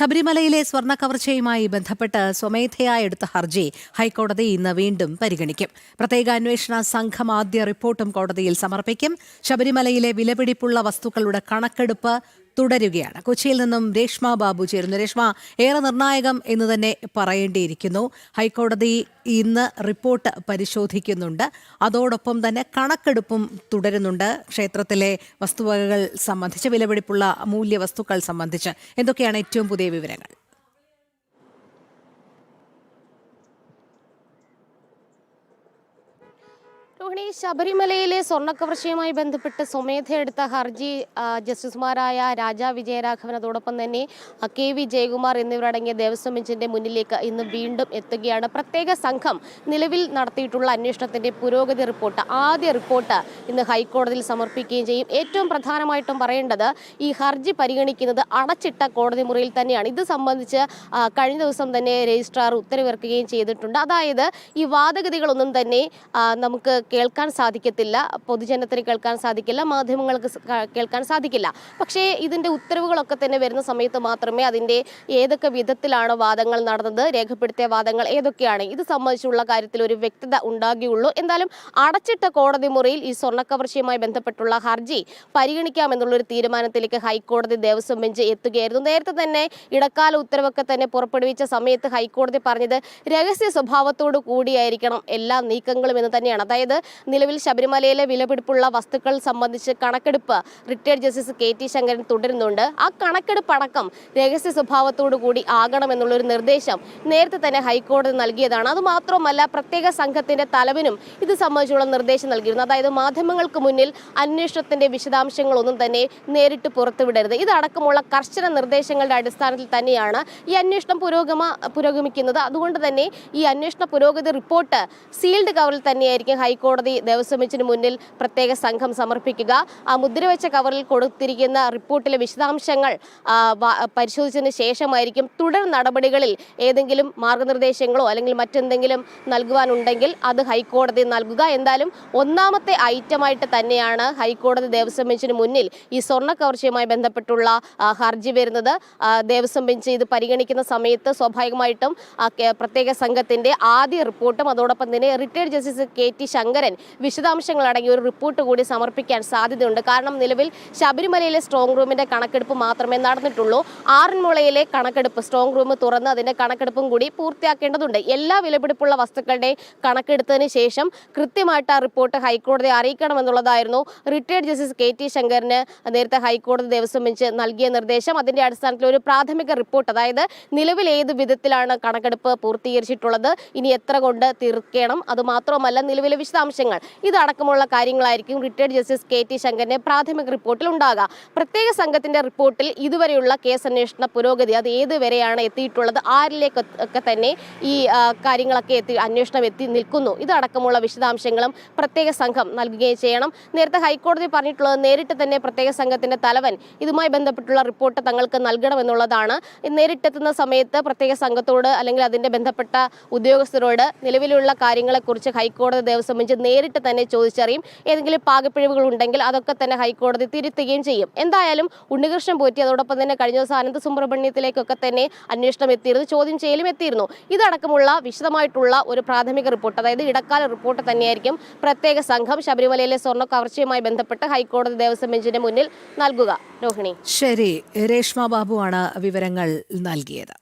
ശബരിമലയിലെ സ്വർണ കവർച്ചയുമായി ബന്ധപ്പെട്ട് സ്വമേധയാ എടുത്ത ഹർജി ഹൈക്കോടതി ഇന്ന് വീണ്ടും പരിഗണിക്കും. പ്രത്യേക അന്വേഷണ സംഘം ആദ്യ റിപ്പോർട്ടും കോടതിയിൽ സമർപ്പിക്കും. ശബരിമലയിലെ വിലപിടിപ്പുള്ള വസ്തുക്കളുടെ കണക്കെടുപ്പ് തുടരുകയാണ്. കൊച്ചിയിൽ നിന്നും രേഷ്മ ബാബു ചേരുന്നു. രേഷ്മ ഏറെ നിർണായകം എന്ന് തന്നെ പറയേണ്ടിയിരിക്കുന്നു. ഹൈക്കോടതി ഇന്ന് റിപ്പോർട്ട് പരിശോധിക്കുന്നുണ്ട്. അതോടൊപ്പം തന്നെ കണക്കെടുപ്പും തുടരുന്നുണ്ട്. ക്ഷേത്രത്തിലെ വസ്തുവകകൾ സംബന്ധിച്ച് വിലപിടിപ്പുള്ള മൂല്യ വസ്തുക്കൾ സംബന്ധിച്ച്. എന്തൊക്കെയാണ് ഏറ്റവും പുതിയ വിവരങ്ങൾ? രോഹിണി ശബരിമലയിലെ സ്വർണക്കവർച്ചയുമായി ബന്ധപ്പെട്ട് സ്വമേധയെടുത്ത ഹർജി ജസ്റ്റിസുമാരായ രാജാ വിജയരാഘവൻ അതോടൊപ്പം തന്നെ കെ വി ജയകുമാർ എന്നിവരടങ്ങിയ ദേവസ്വം ബെഞ്ചിന്റെ മുന്നിലേക്ക് ഇന്ന് വീണ്ടും എത്തുകയാണ്. പ്രത്യേക സംഘം നിലവിൽ നടത്തിയിട്ടുള്ള അന്വേഷണത്തിന്റെ പുരോഗതി റിപ്പോർട്ട് ആദ്യ റിപ്പോർട്ട് ഇന്ന് ഹൈക്കോടതിയിൽ സമർപ്പിക്കുകയും ചെയ്യും. ഏറ്റവും പ്രധാനമായിട്ടും പറയേണ്ടത് ഈ ഹർജി പരിഗണിക്കുന്നത് അടച്ചിട്ട കോടതി മുറിയിൽ തന്നെയാണ്. ഇത് സംബന്ധിച്ച് കഴിഞ്ഞ ദിവസം തന്നെ രജിസ്ട്രാർ ഉത്തരവിറക്കുകയും ചെയ്തിട്ടുണ്ട്. അതായത് ഈ വാദഗതികളൊന്നും തന്നെ നമുക്ക് കേൾക്കാൻ സാധിക്കത്തില്ല പൊതുജനത്തിന് കേൾക്കാൻ സാധിക്കില്ല മാധ്യമങ്ങൾക്ക് കേൾക്കാൻ സാധിക്കില്ല. പക്ഷേ ഇതിന്റെ ഉത്തരവുകളൊക്കെ തന്നെ വരുന്ന സമയത്ത് മാത്രമേ അതിന്റെ ഏതൊക്കെ വിധത്തിലാണ് വാദങ്ങൾ നടന്നത് രേഖപ്പെടുത്തിയ വാദങ്ങൾ ഏതൊക്കെയാണ് ഇത് സംബന്ധിച്ചുള്ള കാര്യത്തിൽ ഒരു വ്യക്തത ഉണ്ടാകുകയുള്ളൂ. എന്തായാലും അടച്ചിട്ട കോടതി മുറിയിൽ ഈ സ്വർണക്കവർച്ചയുമായി ബന്ധപ്പെട്ടുള്ള ഹർജി പരിഗണിക്കാമെന്നുള്ളൊരു തീരുമാനത്തിലേക്ക് ഹൈക്കോടതി ദേവസ്വം ബെഞ്ച് എത്തുകയായിരുന്നു. നേരത്തെ തന്നെ ഇടക്കാല ഉത്തരവൊക്കെ തന്നെ പുറപ്പെടുവിച്ച സമയത്ത് ഹൈക്കോടതി പറഞ്ഞത് രഹസ്യ സ്വഭാവത്തോടു കൂടിയായിരിക്കണം എല്ലാ നീക്കങ്ങളും എന്ന് തന്നെയാണ്. അതായത് നിലവിൽ ശബരിമലയിലെ വിലപിടിപ്പുള്ള വസ്തുക്കൾ സംബന്ധിച്ച് കണക്കെടുപ്പ് retired justice K T Sankaran തുടരുന്നുണ്ട്. ആ കണക്കെടുപ്പ് അടക്കം രഹസ്യ സ്വഭാവത്തോടു കൂടി ആകണമെന്നുള്ളൊരു നിർദ്ദേശം നേരത്തെ തന്നെ ഹൈക്കോടതി നൽകിയതാണ്. അതുമാത്രമല്ല പ്രത്യേക സംഘത്തിന്റെ തലവനും ഇത് സംബന്ധിച്ചുള്ള നിർദ്ദേശം നൽകിയിരുന്നു. അതായത് മാധ്യമങ്ങൾക്ക് മുന്നിൽ അന്വേഷണത്തിന്റെ വിശദാംശങ്ങളൊന്നും തന്നെ നേരിട്ട് പുറത്തുവിടരുത്. ഇതടക്കമുള്ള കർശന നിർദ്ദേശങ്ങളുടെ അടിസ്ഥാനത്തിൽ തന്നെയാണ് ഈ അന്വേഷണം പുരോഗമ പുരോഗമിക്കുന്നത്. അതുകൊണ്ട് തന്നെ ഈ അന്വേഷണ പുരോഗതി റിപ്പോർട്ട് സീൽഡ് കവറിൽ തന്നെയായിരിക്കും ഹൈക്കോടതി ദേവസ്വം ബെഞ്ചിന് മുന്നിൽ പ്രത്യേക സംഘം സമർപ്പിക്കുക. ആ മുദ്രവെച്ച കവറിൽ കൊടുത്തിരിക്കുന്ന റിപ്പോർട്ടിലെ വിശദാംശങ്ങൾ പരിശോധിച്ചതിന് ശേഷമായിരിക്കും തുടർ നടപടികളിൽ ഏതെങ്കിലും മാർഗനിർദ്ദേശങ്ങളോ അല്ലെങ്കിൽ മറ്റെന്തെങ്കിലും നൽകുവാനുണ്ടെങ്കിൽ അത് ഹൈക്കോടതി നൽകുക. എന്തായാലും ഒന്നാമത്തെ ഐറ്റമായിട്ട് തന്നെയാണ് ഹൈക്കോടതി ദേവസ്വം ബെഞ്ചിന് മുന്നിൽ ഈ സ്വർണ കവർച്ചയുമായി ബന്ധപ്പെട്ടുള്ള ഹർജി വരുന്നത്. ദേവസ്വം ബെഞ്ച് ഇത് പരിഗണിക്കുന്ന സമയത്ത് സ്വാഭാവികമായിട്ടും പ്രത്യേക സംഘത്തിന്റെ ആദ്യ റിപ്പോർട്ടും അതോടൊപ്പം തന്നെ retired justice K T Sankaran വിശദാംശങ്ങൾ അടങ്ങിയ ഒരു റിപ്പോർട്ട് കൂടി സമർപ്പിക്കാൻ സാധ്യതയുണ്ട്. കാരണം നിലവിൽ ശബരിമലയിലെ സ്ട്രോങ് റൂമിന്റെ കണക്കെടുപ്പ് മാത്രമേ നടന്നിട്ടുള്ളൂ. ആറന്മുളയിലെ കണക്കെടുപ്പ് സ്ട്രോങ് റൂം തുറന്ന് അതിന്റെ കണക്കെടുപ്പും കൂടി പൂർത്തിയാക്കേണ്ടതുണ്ട്. എല്ലാ വിലപിടിപ്പുള്ള വസ്തുക്കളുടെ കണക്കെടുത്തതിന് ശേഷം കൃത്യമായിട്ട് ആ റിപ്പോർട്ട് ഹൈക്കോടതിയെ അറിയിക്കണമെന്നുള്ളതായിരുന്നു റിട്ടയർഡ് ജസ്റ്റിസ് കെ ടി ശങ്കറിന് നേരത്തെ ഹൈക്കോടതി ദേവസ്വം ബെഞ്ച് നൽകിയ നിർദ്ദേശം. അതിന്റെ അടിസ്ഥാനത്തിൽ ഒരു പ്രാഥമിക റിപ്പോർട്ട് അതായത് നിലവിൽ ഏത് വിധത്തിലാണ് കണക്കെടുപ്പ് പൂർത്തീകരിച്ചിട്ടുള്ളത് ഇനി എത്ര കൊണ്ട് തീർക്കണം അതുമാത്രമല്ല നിലവിലെ വിശദാംശങ്ങൾ ഇതടക്കമുള്ള കാര്യങ്ങളായിരിക്കും റിട്ടയർഡ് ജസ്റ്റിസ് കെ ടി ശങ്കറിന്റെ പ്രാഥമിക റിപ്പോർട്ടിൽ ഉണ്ടാകുക. പ്രത്യേക സംഘത്തിന്റെ റിപ്പോർട്ടിൽ ഇതുവരെയുള്ള കേസ് അന്വേഷണ പുരോഗതി അത് ഏത് വരെയാണ് എത്തിയിട്ടുള്ളത് ആരിലേക്കൊക്കെ തന്നെ ഈ കാര്യങ്ങളൊക്കെ എത്തി അന്വേഷണം എത്തി നിൽക്കുന്നു. ഇതടക്കമുള്ള വിശദാംശങ്ങളും പ്രത്യേക സംഘം നൽകുകയും ചെയ്യണം. നേരത്തെ ഹൈക്കോടതി പറഞ്ഞിട്ടുള്ളത് നേരിട്ട് തന്നെ പ്രത്യേക സംഘത്തിന്റെ തലവൻ ഇതുമായി ബന്ധപ്പെട്ടുള്ള റിപ്പോർട്ട് തങ്ങൾക്ക് നൽകണമെന്നുള്ളതാണ്. നേരിട്ടെത്തുന്ന സമയത്ത് പ്രത്യേക സംഘത്തോട് അല്ലെങ്കിൽ അതിന്റെ ബന്ധപ്പെട്ട ഉദ്യോഗസ്ഥരോട് നിലവിലുള്ള കാര്യങ്ങളെക്കുറിച്ച് ഹൈക്കോടതി ദേവസ്വം ബെഞ്ച് നേരിട്ട് തന്നെ ചോദിച്ചറിയും. ഏതെങ്കിലും പാകപ്പിഴവുകൾ ഉണ്ടെങ്കിൽ അതൊക്കെ തന്നെ ഹൈക്കോടതി തിരുത്തുകയും ചെയ്യും. എന്തായാലും ഉണ്ണികൃഷ്ണൻ പോറ്റി അതോടൊപ്പം തന്നെ കഴിഞ്ഞ ദിവസം അനന്ത സുബ്രഹ്മണ്യത്തിലേക്കൊക്കെ തന്നെ അന്വേഷണം എത്തിയിരുന്നു ചോദ്യം ചെയ്യലും എത്തിയിരുന്നു. ഇതടക്കമുള്ള വിശദമായിട്ടുള്ള ഒരു പ്രാഥമിക റിപ്പോർട്ട് അതായത് ഇടക്കാല റിപ്പോർട്ട് തന്നെയായിരിക്കും പ്രത്യേക സംഘം ശബരിമലയിലെ സ്വർണ കവർച്ചയുമായി ബന്ധപ്പെട്ട് ഹൈക്കോടതി ദേവസ്വം ബെഞ്ചിന്റെ മുന്നിൽ നൽകുക. രോഹിണി. ശരി രേഷ്മ ബാബുവാണ് വിവരങ്ങൾ നൽകിയത്.